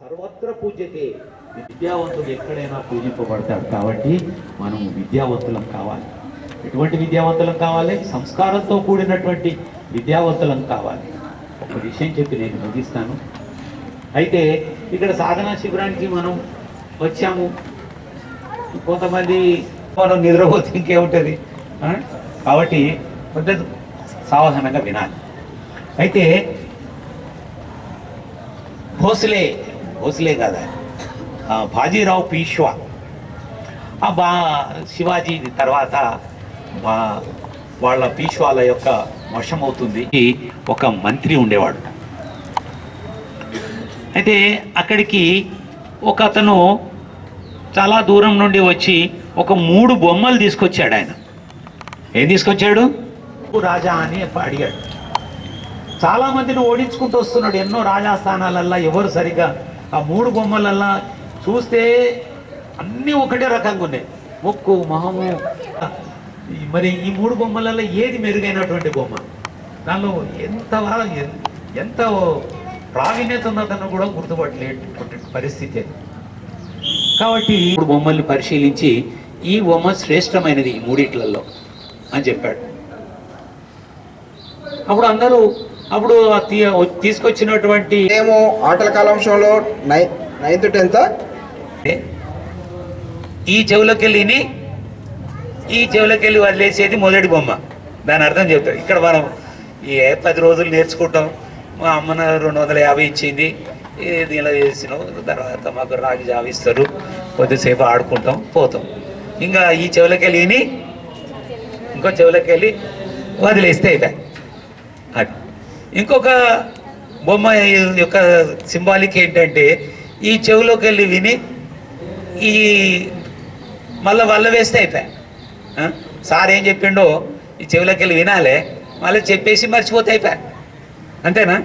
సర్వత్ర పూజ్యతే. విద్యావంతుడు ఎక్కడైనా పూజింపబడతాడు కాబట్టి మనం విద్యావంతులం కావాలి. ఎటువంటి విద్యావంతులం కావాలి? సంస్కారంతో కూడినటువంటి విద్యావంతులం కావాలి. ఒక విషయం చెప్పి నేను ముగిస్తాను. అయితే ఇక్కడ సాధనా శిబిరానికి మనం వచ్చాము. కొంతమంది మనం నిద్రపోతే ఇంకేముంటుంది? కాబట్టి కొంచెం సావధానంగా వినాలి. అయితే భోసలే భోసలే కదా బాజీరావు పీష్వా. ఆ బా శివాజీ తర్వాత బా వాళ్ళ పీష్వాల యొక్క వశమవుతుంది. ఒక మంత్రి ఉండేవాడు. అయితే అక్కడికి ఒక అతను చాలా దూరం నుండి వచ్చి ఒక మూడు బొమ్మలు తీసుకొచ్చాడు ఆయన. ఏం తీసుకొచ్చాడు? రాజా అని అడిగాడు. చాలామందిని ఓడించుకుంటూ వస్తున్నాడు. ఎన్నో రాజాస్థానాలల్లో ఎవరు సరిగా ఆ మూడు బొమ్మలల్లా చూస్తే అన్నీ ఒకటే రకంగా ఉన్నాయి. ముక్కు మొహము. మరి ఈ మూడు బొమ్మలలో ఏది మెరుగైనటువంటి బొమ్మ? దానిలో ఎంత ఎంత ప్రావీణ్యత ఉన్నదన్న కూడా గుర్తుపట్టలేటువంటి పరిస్థితి అది. కాబట్టి మూడు బొమ్మల్ని పరిశీలించి ఈ బొమ్మ శ్రేష్టమైనది ఈ మూడిట్లలో అని చెప్పాడు. అప్పుడు అందరూ అప్పుడు తీసుకొచ్చినటువంటి మేము ఆటల కాలాంశంలో నై నైన్త్ టెన్త్. ఈ చెవులకెళ్ళిని ఈ చెవులకెళ్ళి వదిలేసేది మొదటి బొమ్మ. దాని అర్థం చెప్తాడు ఇక్కడ మనం ఏ పది రోజులు నేర్చుకుంటాం. మా అమ్మన రెండు వందల యాభై ఇచ్చింది. ఇది ఇలా చేసినాం తర్వాత మాకు రాగి జావిస్తారు కొద్దిసేపు ఆడుకుంటాం పోతాం. ఇంకా ఈ చెవులకెళ్ళి విని ఇంకో చెవులకెళ్ళి వదిలేస్తే అయిపోయి అది. ఇంకొక బొమ్మ యొక్క సింబాలిక్ ఏంటంటే ఈ చెవిలోకి వెళ్ళి విని ఈ మళ్ళీ వల్ల వేస్తే అయిపోయా. సార్ ఏం చెప్పిండో ఈ చెవిలోకి వెళ్ళి వినాలే మళ్ళీ చెప్పేసి మర్చిపోతే అయిపోయా. అంతేనా?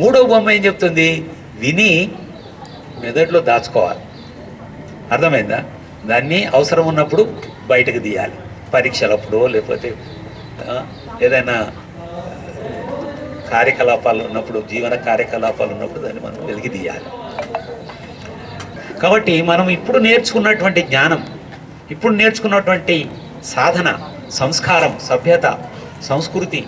మూడో బొమ్మ ఏం చెప్తుంది? విని మెదడులో దాచుకోవాలి. అర్థమైందా? దాన్ని అవసరం ఉన్నప్పుడు బయటకు తీయాలి. పరీక్షలప్పుడు లేకపోతే ఏదైనా కార్యకలాపాలు ఉన్నప్పుడు జీవన కార్యకలాపాలు ఉన్నప్పుడు దాన్ని మనం వెలిగిదీయాలి కాబట్టి మనం ఇప్పుడు నేర్చుకున్నటువంటి జ్ఞానం ఇప్పుడు నేర్చుకున్నటువంటి సాధన సంస్కారం సభ్యత సంస్కృతి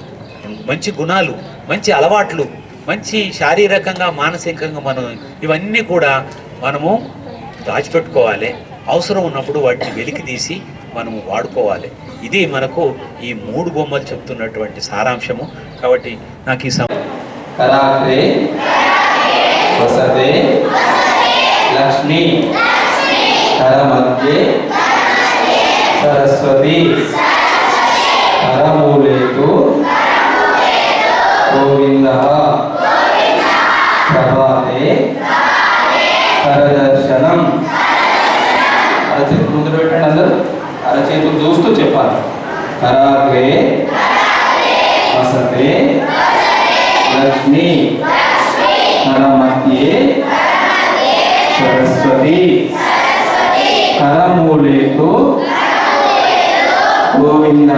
మంచి గుణాలు మంచి అలవాట్లు మంచి శారీరకంగా మానసికంగా మనం ఇవన్నీ కూడా మనము దాచిపెట్టుకోవాలి. అవసరం ఉన్నప్పుడు వాటిని వెలికి తీసి మనము వాడుకోవాలి. ఇది మనకు ఈ మూడు బొమ్మలు చెప్తున్నటువంటి సారాంశము. కాబట్టి నాకు ఈ సమయం లక్ష్మి సరస్వతి కరాగ్రే వసతే లక్ష్మి కరమధ్యే సరస్వతి కరమూలే తు గోవింద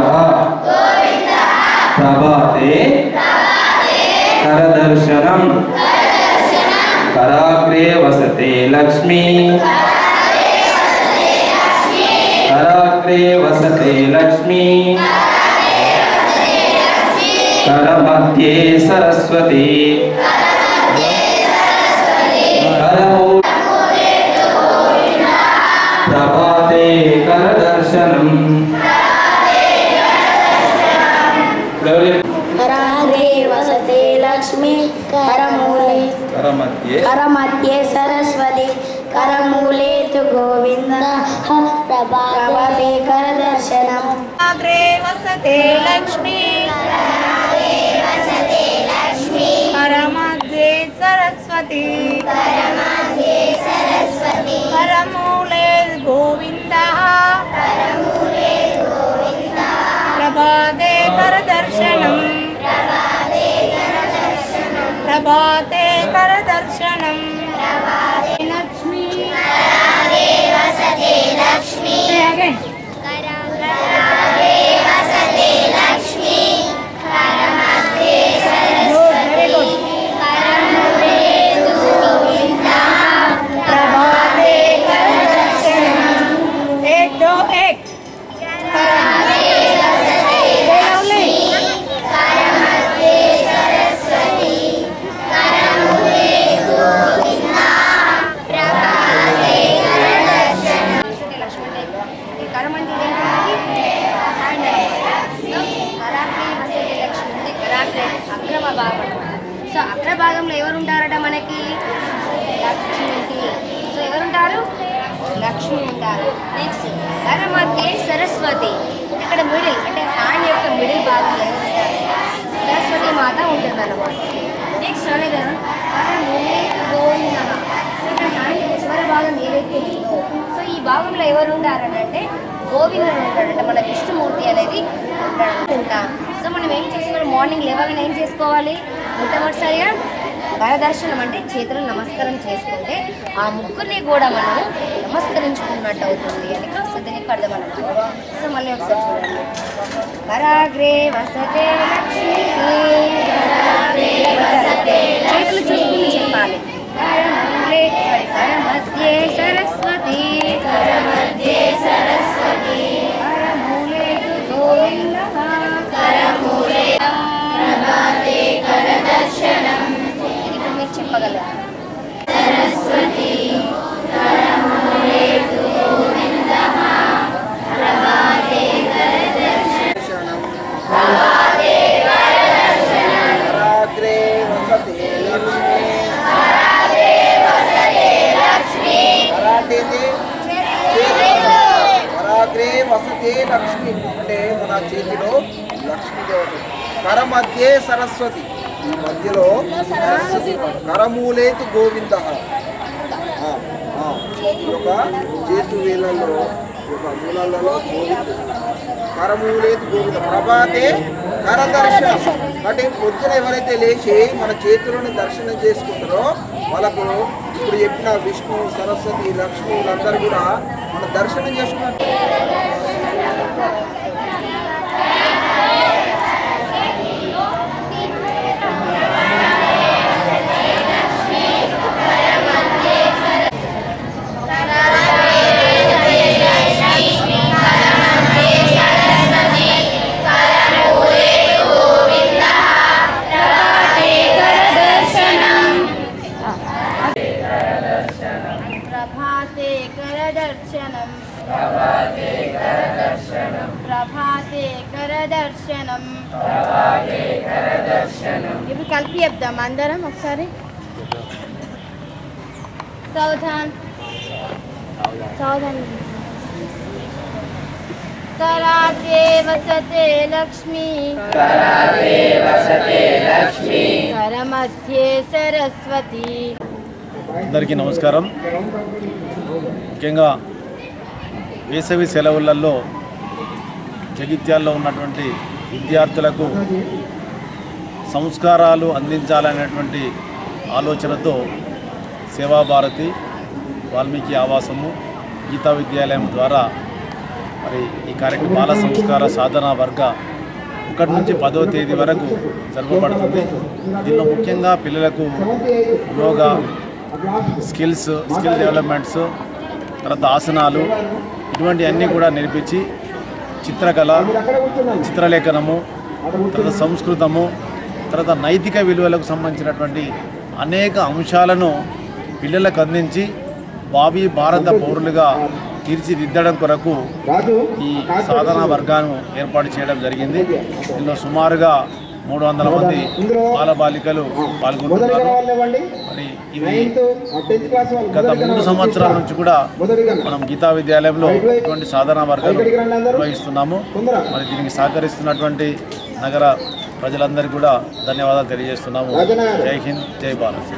ప్రభాతే కరదర్శనం కరాగ్రే వసతే లక్ష్మి కరాగ్రే వసతే లక్ష్మి करमध्ये सरस्वती करमू प्रभाते करदर्शनम् कराग्रे वसते लक्ष्मी करमूले करमध्ये करमध्ये सरस्वती करमूले तु కరుణాగ్రే వసతే లక్ష్మి. పరమధ్యే సరస్వతి. పరమూలే గోవింద. ప్రభాదే పరదర్శనం. ప్రభాతే పరదర్శనం. లక్ష్మి. లక్ష్మి ఉండాలి నెక్స్ట్ కర మధ్య సరస్వతి. ఇక్కడ మిడిల్ అంటే హ్యాండ్ యొక్క మిడిల్ భాగంలో సరస్వతి మాత ఉంటుంది అన్నమాట నెక్స్ట్ అనే కదా గోవింద సో ఇక్కడ హ్యాండ్ చివరి భాగం ఏదైతే ఉందో సో ఈ భాగంలో ఎవరు ఉంటారని గోవిందుడు ఉంటాడంట. మన విష్ణుమూర్తి అనేది ఉంటాడంట. సో మనం ఏం చేసుకోవాలి మార్నింగ్ లేవగానే ఏం చేసుకోవాలి? మొట్టమొదటిసారిగా వరదర్శనం అంటే చేతులు నమస్కారం చేసుకుంటే ఆ ముగ్గురిని కూడా మనం నమస్కరించుకున్నట్టు అవుతుంది. అని కాస్త దీనికి అర్థం అనమాట సో మళ్ళీ ఒకసారి చూడండి. కరాగ్రే వసతే లక్ష్మి అంటే మన చేతిలో లక్ష్మీ కరమధ్యే మధ్యే సరస్వతి. ఈ మధ్యలో కరమూలేతు గోవింద. ఒక చేతు వేలలో ఒక మూలలో గోవిందుడు కరమూలేదు గోవింద. ప్రభాతే కరదర్శనం అంటే పొద్దున ఎవరైతే లేచి మన చేతులను దర్శనం చేసుకుంటారో వాళ్ళకు ఇప్పుడు చెప్పిన విష్ణు సరస్వతి లక్ష్మి వీళ్ళందరూ కూడా మన దర్శనం చేసుకున్నారు Thank you. కలిపి చెప్దాం అందరం ఒకసారి సావధాన్ సావధాన్ कराग्रे वसते लक्ष्मी कराग्रे वसते लक्ष्मी करमध्ये सरस्वती అందరికీ నమస్కారం ముఖ్యంగా వేసవి సెలవులలో జగిత్యాల్లో ఉన్నటువంటి విద్యార్థులకు సంస్కారాలు అందించాలనేటువంటి ఆలోచనతో సేవాభారతి వాల్మీకి ఆవాసము గీతా విద్యాలయం ద్వారా మరి ఈ కార్యక్రమం బాల సంస్కార సాధన వర్గ ఒకటి నుంచి పదో తేదీ వరకు జరపబడుతుంది. దీనిలో ముఖ్యంగా పిల్లలకు యోగా స్కిల్స్ స్కిల్ డెవలప్మెంట్స్ తర్వాత ఆసనాలు ఇటువంటివన్నీ కూడా నేర్పించి చిత్రకళ చిత్రలేఖనము తర్వాత సంస్కృతము తర్వాత నైతిక విలువలకు సంబంధించినటువంటి అనేక అంశాలను పిల్లలకు అందించి భావి భారత పౌరులుగా తీర్చిదిద్దడం కొరకు ఈ సాధనా వర్గాన్ని ఏర్పాటు చేయడం జరిగింది. ఇందులో సుమారుగా మూడు వందల మంది బాలబాలికలు పాల్గొంటున్నారు. మరి ఇది గత మూడు సంవత్సరాల నుంచి కూడా మనం గీతా విద్యాలయంలో ఇటువంటి సాధనా వర్గాలు నిర్వహిస్తున్నాము. మరి దీనికి సహకరిస్తున్నటువంటి నగర ప్రజలందరికీ కూడా ధన్యవాదాలు తెలియజేస్తున్నాము. జై హింద్ జై భారత్.